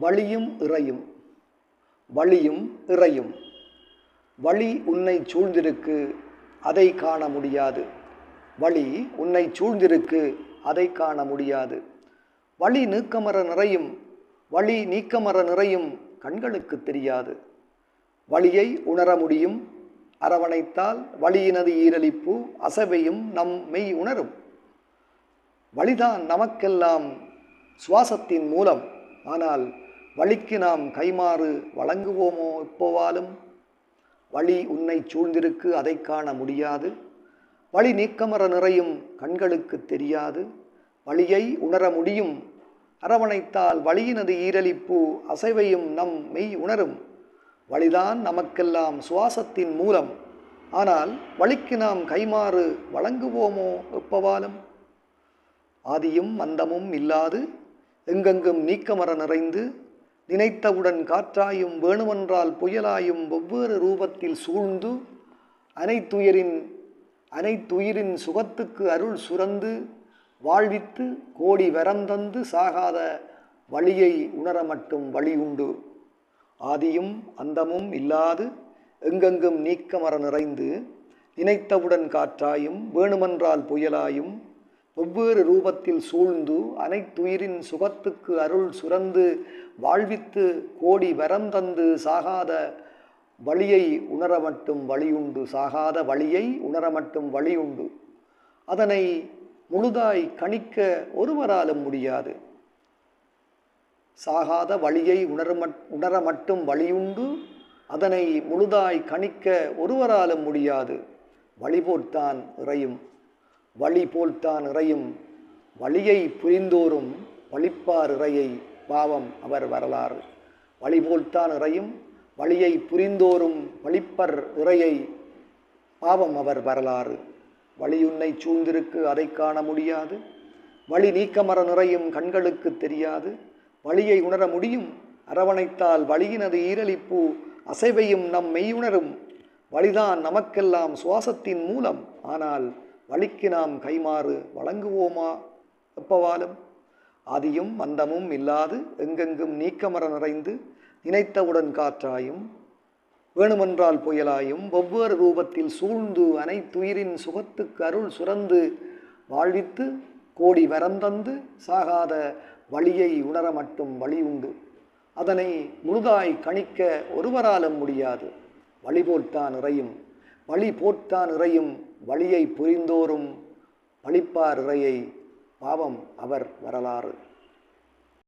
வழியும் இறையும். வழியும் இறையும். வழி உன்னை சூழ்ந்திருக்கு அதை காண முடியாது. வழி உன்னை சூழ்ந்திருக்கு அதை காண முடியாது. வழி நீக்கமர நிறையும் வழி நீக்கமர நிறையும் கண்களுக்கு தெரியாது. வழியை உணர முடியும் அரவணைத்தால் வழியினது ஈரலிப்பு அசவையும் நம் மெய் உணரும். வழிதான் நமக்கெல்லாம் சுவாசத்தின் மூலம். ஆனால் வழிக்கு நாம் கைமாறு வழங்குவோமோ இப்போவாலும் வழி உன்னை சூழ்ந்திருக்கு அதை காண முடியாது. வழி நீக்கமர நிறையும் கண்களுக்கு தெரியாது. வழியை உணர முடியும். அரவணைத்தால் வழியினது ஈரலிப்பு அசைவையும் நம் மெய் உணரும். வழிதான் நமக்கெல்லாம் சுவாசத்தின் மூலம். ஆனால் வழிக்கு நாம் கைமாறு வழங்குவோமோ எப்பவாலும்? ஆதியும் மந்தமும் இல்லாது எங்கெங்கும் நீக்கமர நிறைந்து நினைத்தவுடன் காற்றாயும் வேணுமென்றால் புயலாயும் வெவ்வேறு ரூபத்தில் சூழ்ந்து அனைத்துயிரின் அனைத்துயிரின் சுகத்துக்கு அருள் சுரந்து வாழ்வித்து கோடி வரந்தந்து சாகாத வழியை உணர மட்டும் வழி உண்டு. ஆதியும் அந்தமும் இல்லாது எங்கெங்கும் நீக்கமர நிறைந்து நினைத்தவுடன் காற்றாயும் வேணுமென்றால் புயலாயும் ஒவ்வொரு ரூபத்தில் சூழ்ந்து அனைத்துயிரின் சுகத்துக்கு அருள் சுரந்து வாழ்வித்து கோடி வரம் தந்து சாகாத வழியை உணர மட்டும் வழியுண்டு சாகாத வழியை உணர மட்டும் வழியுண்டு. அதனை முழுதாய் கணிக்க ஒருவராலும் முடியாது. சாகாத வழியை உணர உணர மட்டும் வழியுண்டு அதனை முழுதாய் கணிக்க ஒருவராலும் முடியாது. வழிபோர்த்தான் இறையும். வழி போல்தான் இறையும். வழியை புரிந்தோறும் வழிப்பார் இறையை. பாவம் அவர் வரலாறு. வழி போல்தான் இறையும். வழியை புரிந்தோறும் வழிப்பர் இறையை. பாவம் அவர் வரலாறு. வழியுன்னை சூழ்ந்திருக்கு அதை காண முடியாது. வழி நீக்கமர நிறையும் கண்களுக்கு தெரியாது. வழியை உணர முடியும். அரவணைத்தால் வழியினது ஈரலிப்பூ அசைவையும் நம் மெய்யுணரும். வழிதான் நமக்கெல்லாம் சுவாசத்தின் மூலம். ஆனால் வழிக்கு நாம் கைமாறு வழங்குவோமா எப்பவாலும்? ஆதியும் மந்தமும் இல்லாது எங்கெங்கும் நீக்கமர நிறைந்து நினைத்தவுடன் காற்றாயும் வேணுமென்றால் புயலாயும் ஒவ்வொரு ரூபத்தில் சூழ்ந்து அனைத்துயிரின் சுகத்துக்கு அருள் சுரந்து வாழ்வித்து கோடி வரந்தந்து சாகாத வழியை உணர மட்டும் வழி உண்டு. அதனை முழுதாய் கணிக்க ஒருவராலும் முடியாது. வழி போட்டான் இறையும் வழி போட்டான் இறையும் வழியை புரிந்தோறும் பழிப்பார் இறையை பாவம் அவர் வரலாறு.